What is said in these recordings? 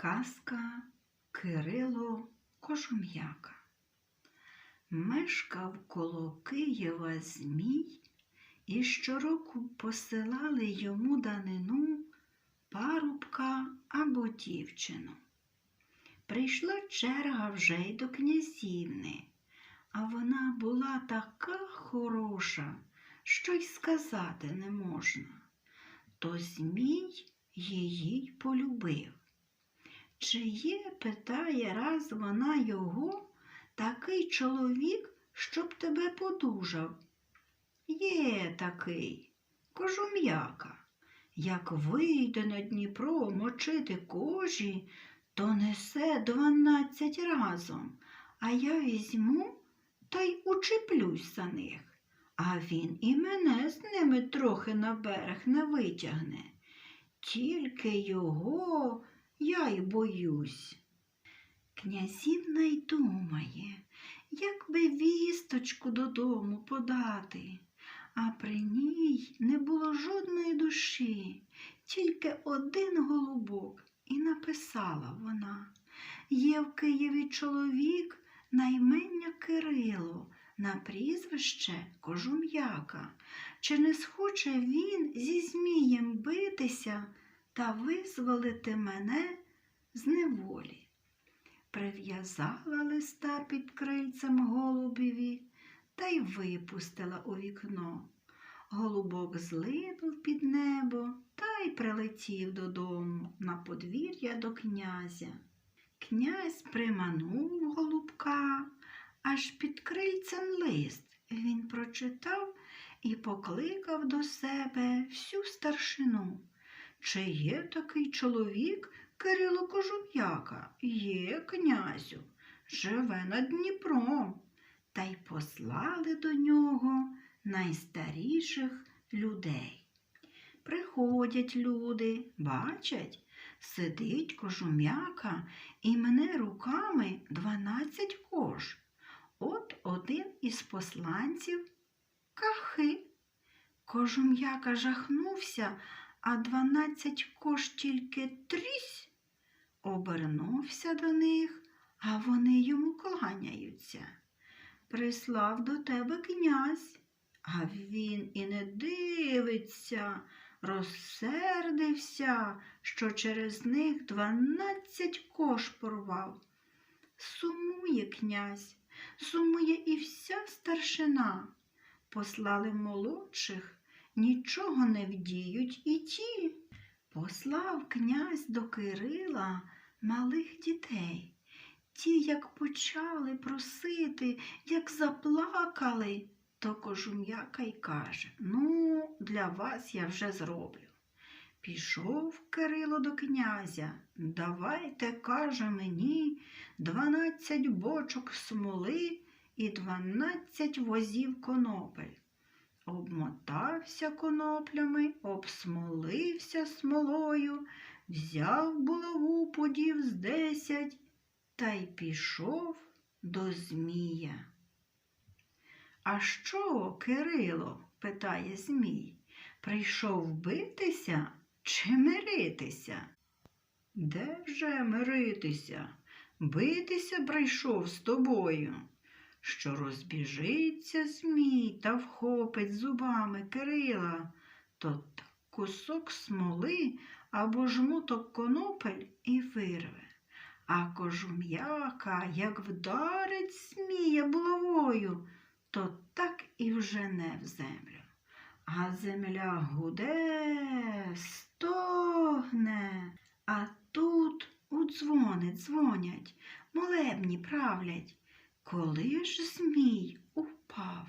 Казка Кирило Кожум'яка Мешкав коло Києва Змій, і щороку посилали йому данину парубка або дівчину. Прийшла черга вже й до князівни, а вона була така хороша, що й сказати не можна. То Змій її полюбив. Чи є, питає раз вона його, такий чоловік, щоб тебе подужав? Є такий, кожум'яка. Як вийде на Дніпро мочити кожі, то несе дванадцять разом, а я візьму та й учеплюсь за них. А він і мене з ними трохи на берег не витягне. Тільки його я й боюсь. Князівна й думає, як би вісточку додому подати, а при ній не було жодної душі, тільки один голубок, і написала вона Є в Києві чоловік на імення Кирило, на прізвище Кожум'яка. Чи не схоче він зі Змієм битися та визволити мене з неволі? Прив'язала листа під крильцем голубеві та й випустила у вікно. Голубок злинув під небо та й прилетів додому на подвір'я до князя. Князь приманув голубка, аж під крильцем лист він прочитав і покликав до себе всю старшину. Чи є такий чоловік Кирило Кожум'яка? Є, князю, живе над Дніпром. Та й послали до нього найстаріших людей. Приходять люди, бачать, сидить кожум'яка і мене руками дванадцять кож. От один із посланців кахи. Кожум'яка жахнувся, а дванадцять кож тільки трісь. Обернувся до них, а вони йому кланяються. Прислав до тебе князь, а він і не дивиться, розсердився, що через них дванадцять кош порвав. Сумує князь, сумує і вся старшина. Послали молодших, нічого не вдіють і ті. Послав князь до Кирила малих дітей. Ті, як почали просити, як заплакали, то кожум'яка й каже Ну, для вас я вже зроблю. Пішов Кирило до князя. Давайте, каже мені, дванадцять бочок смоли і дванадцять возів конопель. Обмотався коноплями, обсмолився смолою, взяв булаву подів з десять та й пішов до Змія. А що, Кирило? питає Змій. Прийшов битися чи миритися? Де вже миритися? Битися прийшов з тобою. Що розбіжиться Змій та вхопить зубами Кирила, то кусок смоли або жмуток конопель і вирве. А кожум'яка, як вдарить Змія булавою, то так і вжене в землю. А земля гуде, стогне, а тут у дзвони дзвонять, молебні правлять. Коли ж Змій упав,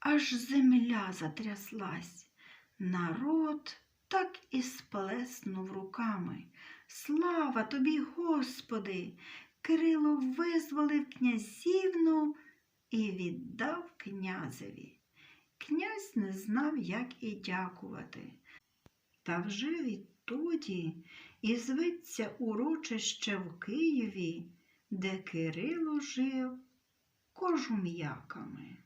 аж земля затряслась, народ так і сплеснув руками. Слава тобі, Господи! Кирило визволив князівну і віддав князеві. Князь не знав, як і дякувати. Та вже відтоді і зветься урочище в Києві, де Кирило жив кожум'яками.